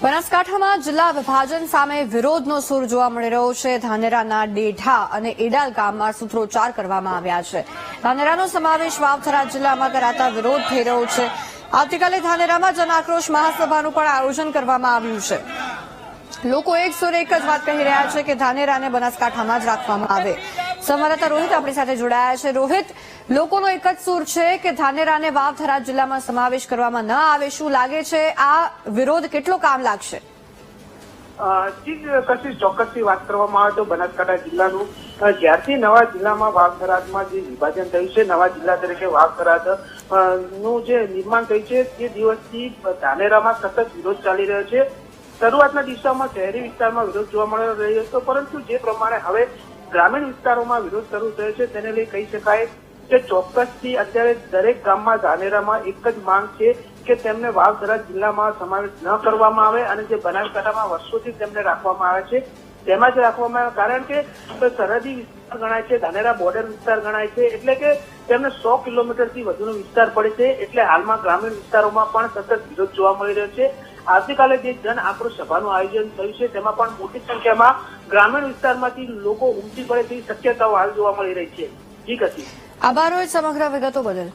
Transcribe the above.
બનાસકાંઠામાં જિલ્લા વિભાજન સામે વિરોધનો સૂર જોવા મળી રહ્યો છે. ધાનેરાના ડેઢા અને એડાલ ગામમાં સૂત્રોચ્ચાર કરવામાં આવ્યા છે. ધાનેરાનો સમાવેશ વાવથરા જિલ્લામાં કરાતા વિરોધ થઈ રહ્યો છે. આવતીકાલે ધાનેરામાં જન આક્રોશ મહાસભાનું પણ આયોજન કરવામાં આવ્યું છે. લોકો એક સુર એક જ વાત કહી રહ્યા છે કે ધાનેરાને બનાસકાંઠામાં જ રાખવામાં આવે. સંવાદદાતા રોહિત આપણી સાથે જોડાયા છે. રોહિત, લોકોનો એક જ સુર છે કે ધાનેરાને વાવથરા જિલ્લામાં સમાવેશ કરવામાં ન આવે. શું લાગે છે? આ વિરોધ કેટલો કામ લાગશે? ચીજ ચોક્કસથી વાત કરવામાં આવે તો બનાસકાંઠા જિલ્લાનું. જ્યારથી નવા જિલ્લામાં વાવથરાદમાં જે વિભાજન થયું છે, નવા જિલ્લા તરીકે વાવથરાદનું જે નિર્માણ થયું છે, તે દિવસથી ધાનેરામાં સતત વિરોધ ચાલી રહ્યો છે. શરૂઆતના દિવસોમાં શહેરી વિસ્તારમાં વિરોધ જોવા મળી રહ્યો હતો, પરંતુ જે પ્રમાણે હવે ગ્રામીણ વિસ્તારોમાં વિરોધ શરૂ થયો છે, તેને લઈ કહી શકાય કે ચોક્કસથી અત્યારે દરેક ગામમાં ધાનેરામાં એક જ માંગ છે કે તેમને વાવધરા જિલ્લામાં સમાવેશ ન કરવામાં આવે અને જે બનાસકાંઠામાં વર્ષોથી તેમને રાખવામાં આવે છે, તેમાં જ રાખવામાં આવે. કારણ કે સરહદી વિસ્તાર ગણાય છે, ધાનેરા બોર્ડર વિસ્તાર ગણાય છે, એટલે કે તેમને સો કિલોમીટરથી વધુનો વિસ્તાર પડે છે, એટલે હાલમાં ગ્રામીણ વિસ્તારોમાં પણ સતત વિરોધ જોવા મળી રહ્યો છે. આવતીકાલે જે જન આક્રોશ સભાનું આયોજન થયું છે, તેમાં પણ મોટી સંખ્યામાં ગ્રામીણ વિસ્તારમાંથી લોકો ઉમટી પડે તેવી શક્યતાઓ હાલ જોવા મળી રહી છે. જી કચી. આભાર સમગ્ર વિગતો બદલ.